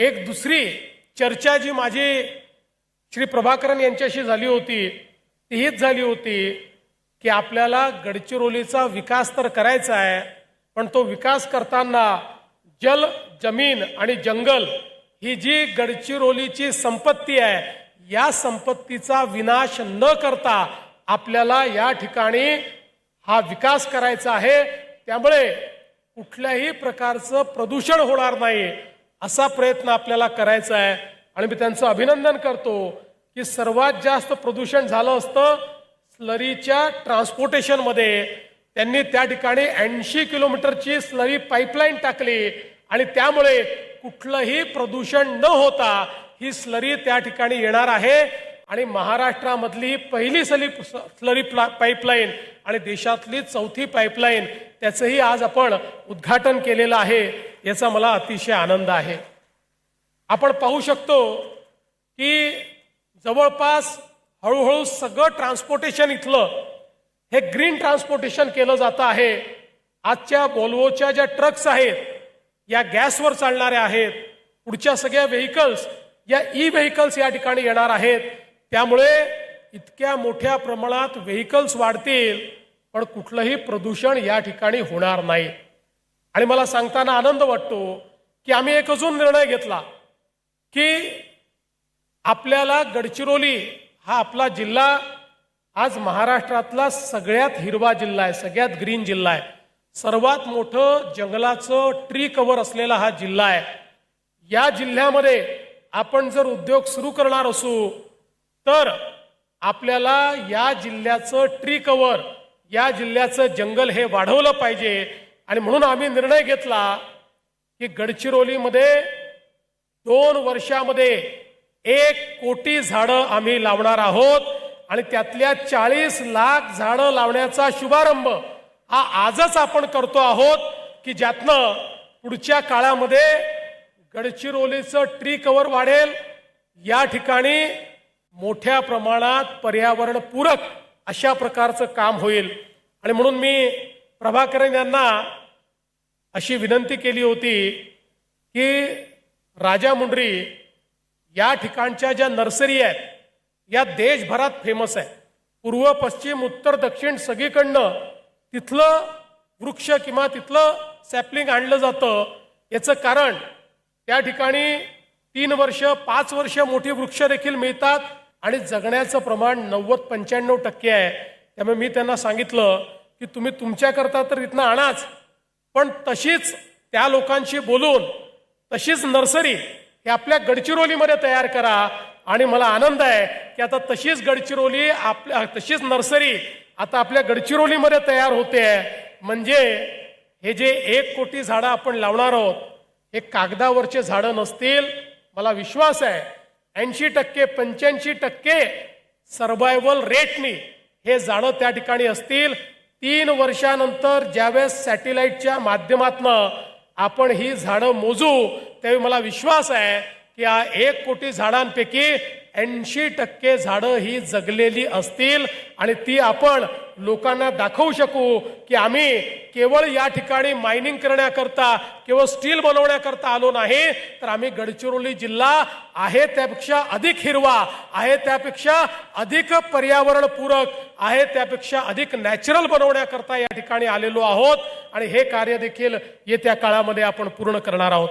एक दुसरी चर्चा जी माझी श्री प्रभाकरन यांच्याशी झाली होती ती हीच झाली होती की आपल्याला गडचिरोलीचा विकास तर करायचा आहे पण तो विकास करताना जल जमीन आणि जंगल ही जी गडचिरोलीची संपत्ती आहे या संपत्तीचा विनाश न करता आपल्याला या ठिकाणी हा विकास करायचा आहे. त्यामुळे कुठल्याही प्रकारचं प्रदूषण होणार नाही. असा प्रयत्न आपल्याला करायचा आहे. आणि मी त्यांचं अभिनंदन करतो की सर्वात जास्त प्रदूषण झालं असतं स्लरीच्या ट्रान्सपोर्टेशनमध्ये. त्यांनी त्या ठिकाणी ऐंशी किलोमीटरची स्लरी पाईपलाईन टाकली आणि त्यामुळे कुठलंही प्रदूषण न होता ही स्लरी त्या ठिकाणी येणार आहे. आणि महाराष्ट्रामधली पहिली सली स्लरी प्ला- पाईपलाईन आणि देशातली चौथी पाईपलाईन त्याचंही आज आपण उद्घाटन केलेलं आहे. याचा मला अतिशय आनंद आहे. आपण पाहू शकतो की जवळपास हळूहळू सगळं ट्रान्सपोर्टेशन इथलं हे ग्रीन ट्रान्सपोर्टेशन केलं जातं आहे. आजच्या बोल्वोच्या ज्या ट्रक्स आहेत या गॅसवर चालणाऱ्या आहेत पुढच्या सगळ्या व्हेकल्स या ई व्हेकल्स या ठिकाणी येणार आहेत. त्यामुळे इतक्या मोठ्या प्रमाणात व्हेकल्स वाढतील पण कुठलंही प्रदूषण या ठिकाणी होणार नाही. आणि मला सांगताना आनंद वाटतो की आम्ही एक अजून निर्णय घेतला की आपल्याला गडचिरोली हा आपला जिल्हा आज महाराष्ट्रातला सगळ्यात हिरवा जिल्हा आहे सगळ्यात ग्रीन जिल्हा आहे. सर्वात मोठं जंगलाचं ट्री कव्हर असलेला हा जिल्हा आहे. या जिल्ह्यामध्ये आपण जर उद्योग सुरू करणार असू तर आपल्याला या जिल्ह्याचं ट्री कव्हर या जिल्ह्याचं जंगल हे वाढवलं पाहिजे. आणि म्हणून आम्ही निर्णय घेतला की गडचिरोलीमध्ये दोन वर्षामध्ये एक कोटी झाडं आम्ही लावणार आहोत आणि त्यातल्या चाळीस लाख झाडं लावण्याचा शुभारंभ हा आजच आपण करतो आहोत की ज्यातनं पुढच्या काळामध्ये गडचिरोलीचं ट्री कवर वाढेल. या ठिकाणी मोठ्या प्रमाणात पर्यावरणपूरक अशा प्रकारचं काम होईल. आणि म्हणून मी प्रभाकरन यांना अशी विनंती केली होती की राजा मुंडरी या ठिकाणच्या ज्या नर्सरी आहेत या देशभरात फेमस आहे पूर्व पश्चिम उत्तर दक्षिण सगळीकडनं तिथलं वृक्ष किंवा तिथलं सॅपलिंग आणलं जातं. याचं कारण त्या ठिकाणी तीन वर्ष पाच वर्ष मोठी वृक्ष देखील मिळतात आणि जगण्याचं प्रमाण नव्वद पंच्याण्णव टक्के आहे. त्यामुळे मी त्यांना सांगितलं की तुम्ही तुमच्याकरता तर इथनं आणाच पण तशीच त्या लोकांशी बोलून तशीच नर्सरी हे आपल्या गडचिरोलीमध्ये तयार करा. आणि मला आनंद आहे की आता तशीच गडचिरोली आपल्या तशीच नर्सरी आता आपल्या गडचिरोलीमध्ये तयार होते. आहे म्हणजे हे जे एक कोटी झाडं आपण लावणार आहोत हे कागदावरचे झाडं नसतील. मला विश्वास आहे ऐंशी टक्के पंच्याऐंशी टक्के सर्वायवल रेटनी हे झाडं त्या ठिकाणी असतील. तीन वर्षानंतर ज्यावेळेस सॅटेलाइटच्या माध्यमातनं आपण ही झाडं मोजू त्यावेळी मला विश्वास आहे की या एक कोटी झाडांपैकी ऐंशी टक्के झाडं ही जगलेली असतील आणि ती आपण लोकांना दाखवू शकू की आम्ही केवळ या ठिकाणी मायनिंग करण्याकरता केवळ स्टील बनवण्याकरता आलो नाही तर आम्ही गडचिरोली जिल्हा आहे त्यापेक्षा अधिक हिरवा आहे त्यापेक्षा अधिक पर्यावरणपूरक आहे त्यापेक्षा अधिक नॅचरल बनवण्याकरता या ठिकाणी आलेलो आहोत. आणि हे कार्य देखील येत्या काळामध्ये आपण पूर्ण करणार आहोत.